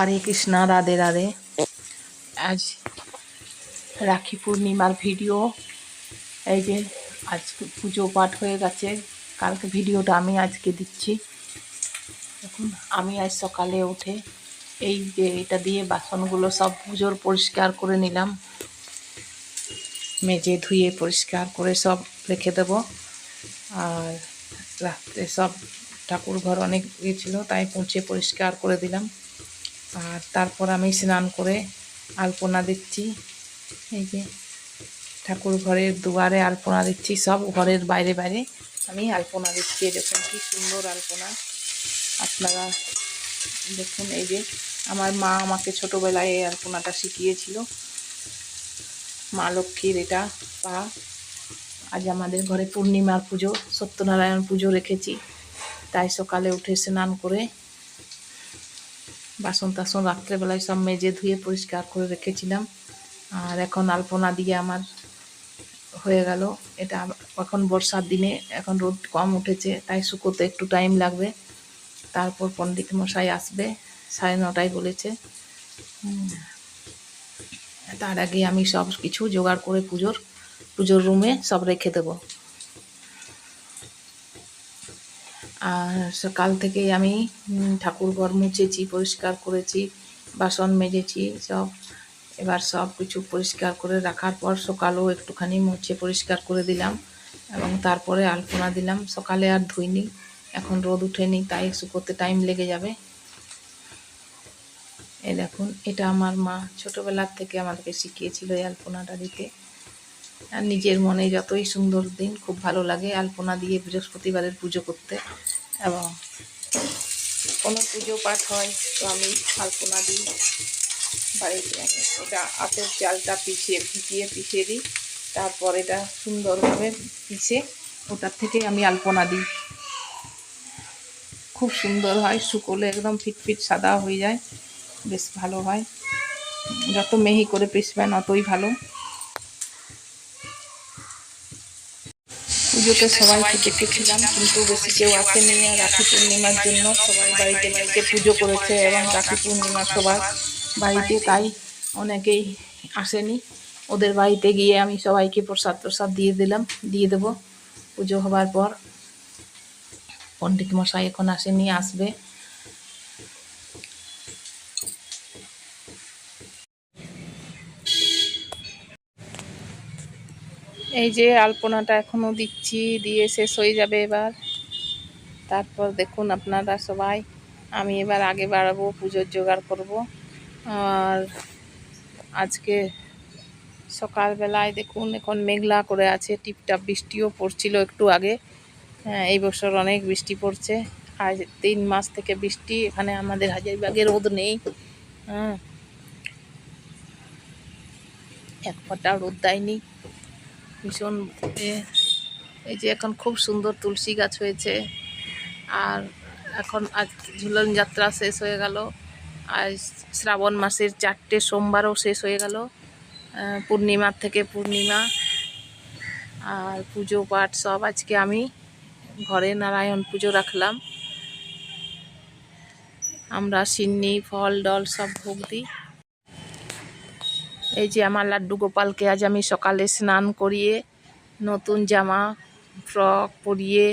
হরে কৃষ্ণা, রাধে রাধে। আজ রাখি পূর্ণিমার ভিডিও। এই যে আজকে পুজো পাঠ হয়ে গেছে, কালকে ভিডিওটা আমি আজকে দিচ্ছি। এখন আমি আজ সকালে উঠে এই যে এটা দিয়ে বাসনগুলো সব পুজোর পরিষ্কার করে নিলাম। মেজে ধুয়ে পরিষ্কার করে সব রেখে দেবো। আর রাত্রে সব ঠাকুর ঘর অনেক ইয়ে ছিল, তাই মুছে পরিষ্কার করে দিলাম। আর তারপর আমি স্নান করে আলপনা দিচ্ছি। এই যে ঠাকুর ঘরের দুয়ারে আলপনা দিচ্ছি, সব ঘরের বাইরে বাইরে আমি আলপনা দিচ্ছি। দেখুন কি সুন্দর আলপনা। আপনারা দেখুন, এই যে আমার মা আমাকে ছোটোবেলায় এই আলপনাটা শিখিয়েছিল। মা লক্ষ্মীর এটা পা। আজ আমাদের ঘরে পূর্ণিমার পুজো, সত্যনারায়ণ পুজো রেখেছি। তাই সকালে উঠে স্নান করে বাসন টাসন রাত্রেবেলায় সব মেজে ধুয়ে পরিষ্কার করে রেখেছিলাম। আর এখন আলপনা দিয়ে আমার হয়ে গেল। এটা এখন বর্ষার দিনে এখন রোদ কম উঠেছে, তাই শুকোতে একটু টাইম লাগবে। তারপর পণ্ডিত মশাই আসবে, সাড়ে নটায় বলেছে। তার আগে আমি সব কিছু জোগাড় করে পুজোর পুজোর রুমে সব রেখে দেবো আর সকাল থেকেই আমি ঠাকুর ঘর মুছেছি, পরিষ্কার করেছি, বাসন মেজেছি, সব। এবার সব কিছু পরিষ্কার করে রাখার পর সকালেও একটুখানি মুছে পরিষ্কার করে দিলাম এবং তারপরে আলপনা দিলাম। সকালে আর ধুইনি, এখন রোদ উঠেনি, তাই শুকোতে টাইম লেগে যাবে। এই দেখুন, এটা আমার মা ছোটোবেলার থেকে আমাদেরকে শিখিয়েছিল এই আলপনাটা দিতে। আর নিজের মনে যতই সুন্দর দিন, খুব ভালো লাগে আলপনা দিয়ে বৃহস্পতিবারের পুজো করতে। এবং কোনো পুজো পাঠ হয় তো আমি আলপনা দিই বাড়িতে। আমি এটা আতের চালটা পিছিয়ে ভিজিয়ে পিছিয়ে দিই। তারপর এটা সুন্দরভাবে পিষে ওটার থেকে আমি আলপনা দিই। খুব সুন্দর হয়, শুকোলে একদম ফিটফিট সাদা হয়ে যায়, বেশ ভালো হয়। যত মেহি করে পিসবেন অতই ভালো। পুজোতে সবাইকে দেখেছিলাম কিন্তু বেশি কেউ আসেনি। রাখি পূর্ণিমার জন্য সবাই বাড়িতে বাড়িতে পুজো করেছে এবং রাখি পূর্ণিমা সবার বাড়িতে, তাই অনেকেই আসেনি। ওদের বাড়িতে গিয়ে আমি সবাইকে প্রসাদ প্রসাদ দিয়ে দিলাম, দিয়ে দেব। পুজো হবার পর পণ্ডিত মশাই এখন আসেনি, আসবে। এই যে আলপনাটা এখনও দিচ্ছি, দিয়ে শেষ হয়ে যাবে এবার। তারপর দেখুন আপনারা সবাই, আমি এবার আগে বাড়াবো, পুজোর জোগাড় করব। আর আজকে সকালবেলায় দেখুন, এখন মেঘলা করে আছে, টিপটাপ বৃষ্টিও পড়ছিল একটু আগে। হ্যাঁ এই বছর অনেক বৃষ্টি পড়ছে। আজ তিন মাস থেকে বৃষ্টি, এখানে আমাদের হাজারিবাগে রোদ নেই। হ্যাঁ এক ফোঁটা রোদ দেয়নি। ভীষণ এই যে এখন খুব সুন্দর তুলসী গাছ হয়েছে। আর এখন আজ ঝুলন যাত্রা শেষ হয়ে গেল। আজ শ্রাবণ মাসের চারটে সোমবারও শেষ হয়ে গেল। পূর্ণিমার থেকে পূর্ণিমা। আর পুজো পাঠ সব আজকে আমি ঘরে নারায়ণ পুজো রাখলাম। আমরা সিন্নি, ফল, ডল সব ভোগ দিই। এই যে আমার লাড্ডু গোপালকে আজ আমি সকালে স্নান করিয়ে নতুন জামা, ফ্রক পরিয়ে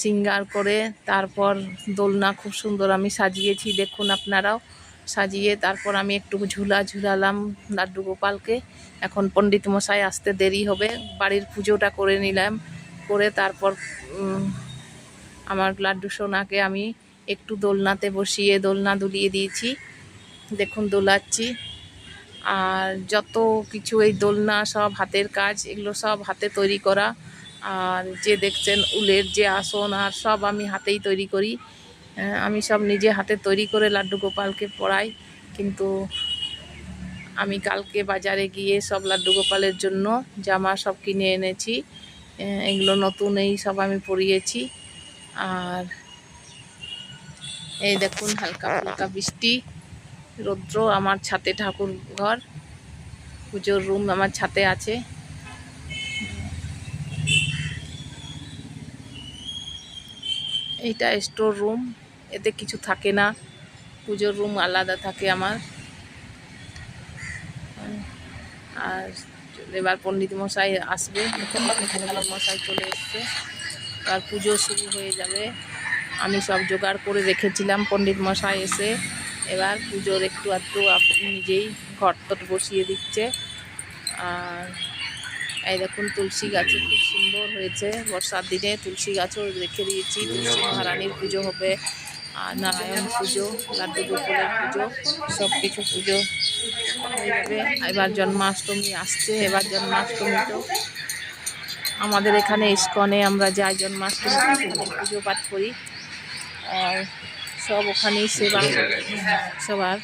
সিঙ্গার করে তারপর দোলনা খুব সুন্দর আমি সাজিয়েছি, দেখুন আপনারাও সাজিয়ে তারপর আমি একটু ঝুলা ঝুলালাম লাড্ডু গোপালকে। এখন পণ্ডিত মশাই আসতে দেরি হবে, বাড়ির পুজোটা করে নিলাম, করে তারপর আমার লাড্ডু সোনাকে আমি একটু দোলনাতে বসিয়ে দোলনা দুলিয়ে দিয়েছি। দেখুন দোলাচ্ছি। আর যত কিছু এই দোলনা, সব হাতের কাজ, এগুলো সব হাতে তৈরি করা। আর যে দেখছেন উলের যে আসন, আর সব আমি হাতেই তৈরি করি। আমি সব নিজে হাতে তৈরি করে লাড্ডু গোপালকে পড়াই। কিন্তু আমি কালকে বাজারে গিয়ে সব লাড্ডু গোপালের জন্য জামা সব কিনে এনেছি। এগুলো নতুন এই সব আমি পরিয়েছি। আর এই দেখুন হালকা হালকা বৃষ্টি। রৌদ্র আমার ছাতে ঠাকুর ঘর। পুজোর রুম আমার ছাতে আছে। এইটা স্টোর রুম এতে কিছু থাকে না। পুজোর রুম আলাদা থাকে আমার। আর এবার পণ্ডিত মশাই আসবে। মশাই চলে এসছে। আর পুজো শুরু হয়ে যাবে। আমি সব জোগাড় করে রেখেছিলাম। পণ্ডিত মশাই এসে এবার পুজোর একটু আধটু নিজেই ঘট টট বসিয়ে দিচ্ছে। আর এই দেখুন, তুলসী গাছে খুব সুন্দর হয়েছে। বর্ষার দিনে তুলসী গাছও রেখে দিয়েছি। তুলসী মহারানীর পুজো হবে, আর নারায়ণ পুজো, লাড্ডু গোপালের পুজো সব কিছু পুজো হয়ে এবার জন্মাষ্টমী আসছে, এবার জন্মাষ্টমী তো আমাদের এখানে ইস্কনে আমরা যাই জন্মাষ্টমী পুজো পাঠ করি। আর সব ওখানেই সেবা সবার।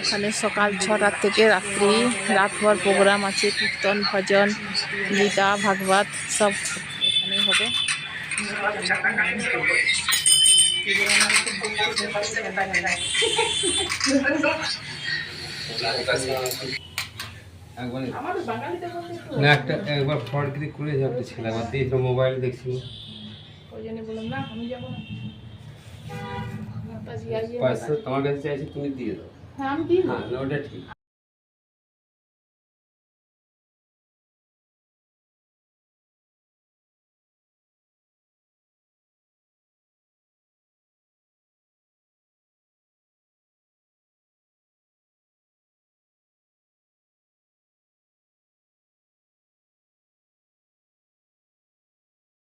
ওখানে সকাল ছটার থেকে রাত্রি রাত হওয়ার প্রোগ্রাম আছে কীর্তন ভজন গীতা ভাগবত সব এখানেই হবে। একবার না একটা একবার ফ্রড ক্লিক করে ছিল একবার দিয়েছিল মোবাইল দেখছিল পয়সা তোমার কাছে চাইছি তুমি দিয়ে দাও। হ্যাঁ আমি দিই হ্যাঁ না, ওটা ঠিক।